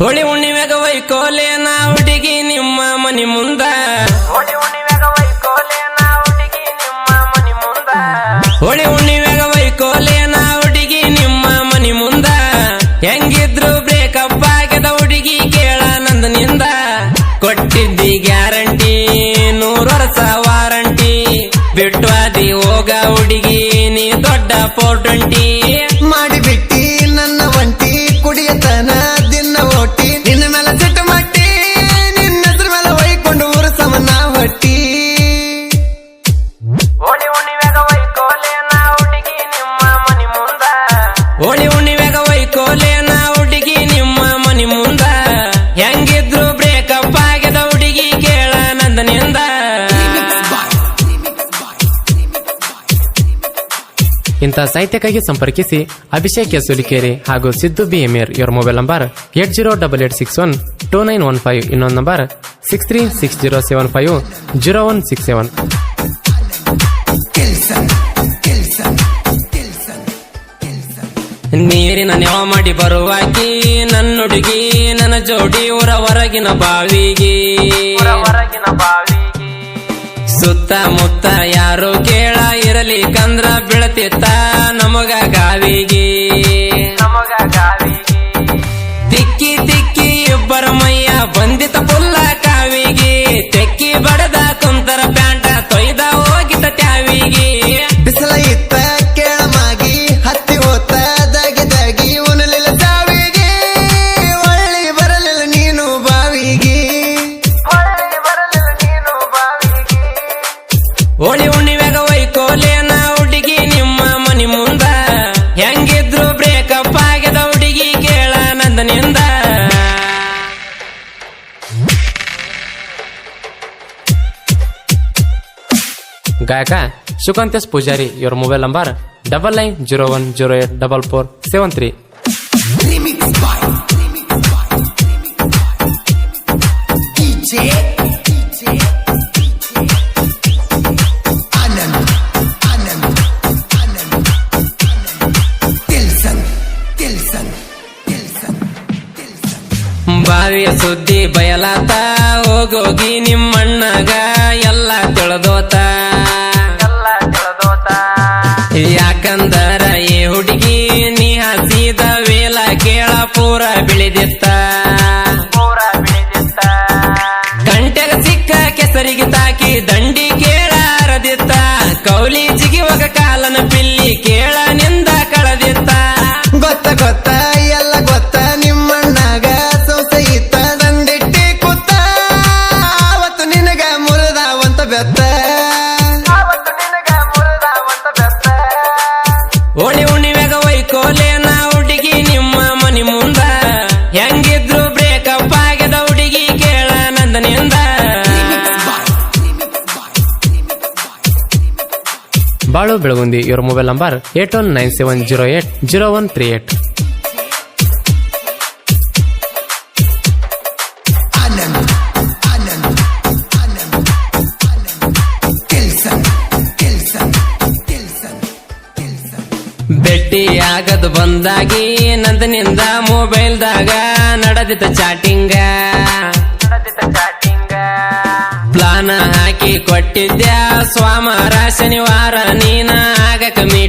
ಹೋಳಿ ಹುಣ್ಣಿಮೆಗ ವೈಕೋಲೇನ ಹುಡುಗಿ ನಿಮ್ಮ ಮನಿ ಮುಂದ. ಹೋಳಿ ಹುಣ್ಣಿಮೆಗ ವೈಕೋಲೇನ ಹುಡುಗಿ ನಿಮ್ಮ ಮನಿ ಮುಂದ. ಹೋಳಿ ಹುಣ್ಣಿಮೆಗ ವೈಕೋಲೇನ ಹುಡುಗಿ ನಿಮ್ಮ ಮನಿ ಮುಂದ. ಹೆಂಗಿದ್ರು ಬ್ರೇಕಪ್ ಆಗ್ಯದ ಹುಡುಗಿ ಕೇಳ ನಂದನಿಂದ. ಕೊಟ್ಟಿದ್ದಿ ಗ್ಯಾರಂಟಿ ನೂರು ವರ್ಷ ವಾರಂಟಿ ಬಿಟ್ವಾದಿ ಹೋಗ ಹುಡುಗಿ ನೀ ದೊಡ್ಡ ಫೋರ್ ಇಂಥ ಸಾಹಿತ್ಯಕ್ಕಾಗಿ ಸಂಪರ್ಕಿಸಿ ಅಭಿಷೇಕ್ ಎಸ್ ಹುಲಿಕೇರಿ ಹಾಗೂ ಸಿದ್ದು ಬಿ ಎಮೇರ್ ಇವರ mobile number eight zero double eight six one two nine one five ಇನ್ನೊಂದು number six three six zero seven five zero one six seven ನೀರಿನ ನೆವ ಮಾಡಿ ಬರುವಾಕಿ ನನ್ನ ಹುಡುಗಿ ನನ್ನ ಜೋಡಿ ಊರ ಹೊರಗಿನ ಬಾವಿಗೆ. ಹೊರಗಿನ ಹೊರಗಿನ ಬಾವಿಗೆ ಸುತ್ತಮುತ್ತ ಯಾರು ಕೇಳ ಇರಲಿ ಕಂದ್ರ ಬೀಳತಿತ್ತ ನಮಗ ಗಾವಿಗೆ. ನಮಗ ಗಾವಿಗೆ. ತಿಕ್ಕಿ ತಿಕ್ಕಿ ಇಬ್ಬರ ಮೈಯ ಬಂದಿತ ಪುಲ್ಲ ಕಾವಿಗೆ. ಗಾಯಕ ಸುಕಾಂತೇಶ್ ಪೂಜಾರಿ, ಇವರ mobile number double nine zero one zero eight double four seven three ಬಾವಿಯ ಸುದ್ದಿ ಬಯಲಾತ, ಹೋಗೋಗಿ ನಿಮ್ಮಣ್ಣಗ, ಎಲ್ಲ ತಿಳಿದೋತ. ಹುಡುಗಿ ನೀ ಹಸಿದ ವೇಲ ಕೇಳ ಪೂರ ಬಿಳಿದಿತ್ತ. ಪೂರ ಬಿಳಿದಿತ್ತ ಗಂಟೆಗ ಸಿಕ್ಕ ಕೆಸರಿಗೆ ತಾಕಿ ದಂಡಿ ಕೇಳಾರದಿತ್ತ. ಕೌಲಿ ಜಿಗಿವಾಗ ಕಾಲನ ಪಿಲ್ಲಿ ಕೇಳ ನಿಂದ ಕಳದಿತ್ತ. ಗೊತ್ತ ಗೊತ್ತ ಎಲ್ಲ ಗೊತ್ತ ನಿಮ್ಮಣ್ಣಾಗ ಸೊಸೆ ಇತ್ತ. ದಂಡಿಟ್ಟಿ ಕೂತ ಅವತ್ತು ನಿನಗ ಮುರಿದಾವಂತ ಬೆತ್ತ. ಅವತ್ತು ಬಾಳು ಬೆಳಗುಂದಿ, ಇವರ mobile number eight one nine seven zero eight zero one three eight. ಭೇಟಿಯಾಗದು ಬಂದಾಗಿ ನಂದನಿಂದ ಮೊಬೈಲ್ದಾಗ ನಡೆದಿದ್ದ ಚಾಟಿಂಗ ಪ್ಲಾನ್ ಹಾಕಿ ಕೊಟ್ಟಿದ್ಯಾ? ಸೋಮವಾರ ಶನಿವಾರ ನೀನ ಆಗಕ ಮೀಟಿಂಗ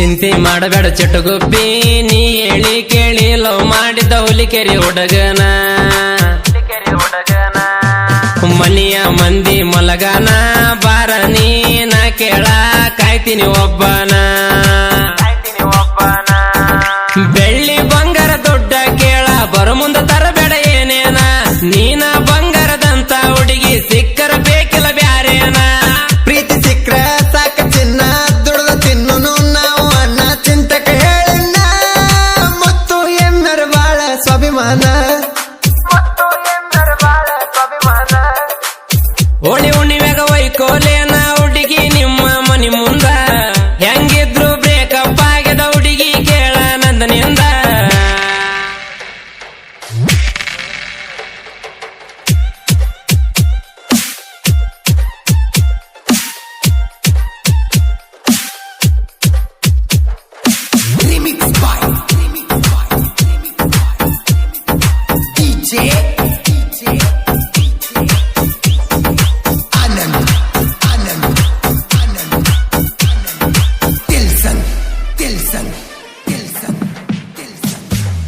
ಚಿಂತೆ ಮಾಡಬೇಡ ಚಟಗುಬ್ಬಿ ನೀ ಹೇಳಿ ಕೇಳಿ ಲವ್ ಮಾಡಿದ ಹುಲಿಕೆರೆ ಹುಡುಗನ. ಮನೆಯ ಮಂದಿ ಮಲಗನ. ಬಾರ ನೀನ ಕೇಳ, ಕಾಯ್ತೀನಿ ಒಬ್ಬನ. ಬೆಳ್ಳಿ ಬಂಗಾರ ದೊಡ್ಡ ಕೇಳ, ಬರೋ ಮುಂದ ತರಬೇಡ ಏನೇನ. ನೀನ ಬಂಗಾರದಂತ ಹುಡುಗಿ ಸಿಕ್ಕರ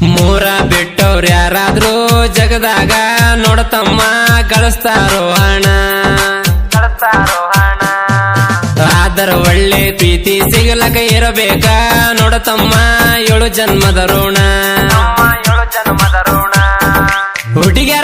ಮೂರ ಬಿಟ್ಟವ್ರ ಯಾರಾದ್ರೂ ಜಗದಾಗ ನೋಡತಮ್ಮ ಕಳಿಸ್ತಾರೋ ಹಣ ಆದರ ಒಳ್ಳೆ ಪ್ರೀತಿ ಸಿಗಲಕ ಇರಬೇಕ. ನೋಡತಮ್ಮ ಏಳು ಜನ್ಮದ ಋಣ. ಏಳು ಜನ್ಮದ ಋಣ. ಹುಡುಗಿಯರ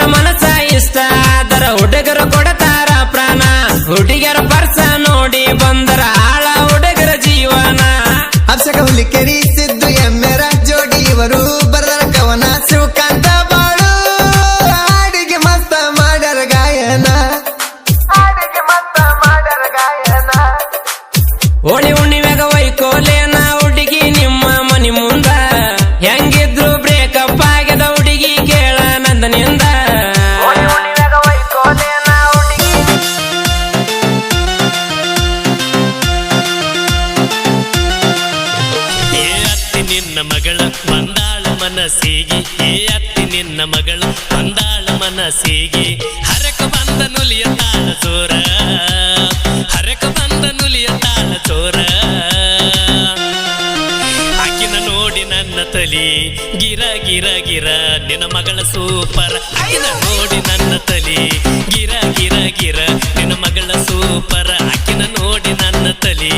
ಅತ್ತಿ ನಿನ್ನ ಮಗಳು ಬಂದಾಳ ಮನಸ್ಸಿಗೆ. ಹರಕ ಬಂದ ನುಲಿಯ ತಾಳ ಚೋರ ಹರಕ ಬಂದ ನುಲಿಯ ತಾಳ ಚೋರ ಆಕಿನ ನೋಡಿ ನನ್ನ ತಲಿ ಗಿರ ಗಿರ ಗಿರ, ನಿನ್ನ ಮಗಳ ಸೂಪರ್. ಆಕಿನ ನೋಡಿ ನನ್ನ ತಲಿ ಗಿರ ಗಿರ ಗಿರ, ನಿನ್ನ ಮಗಳ ಸೂಪರ್. ಆಕಿನ ನೋಡಿ ನನ್ನ ತಲಿ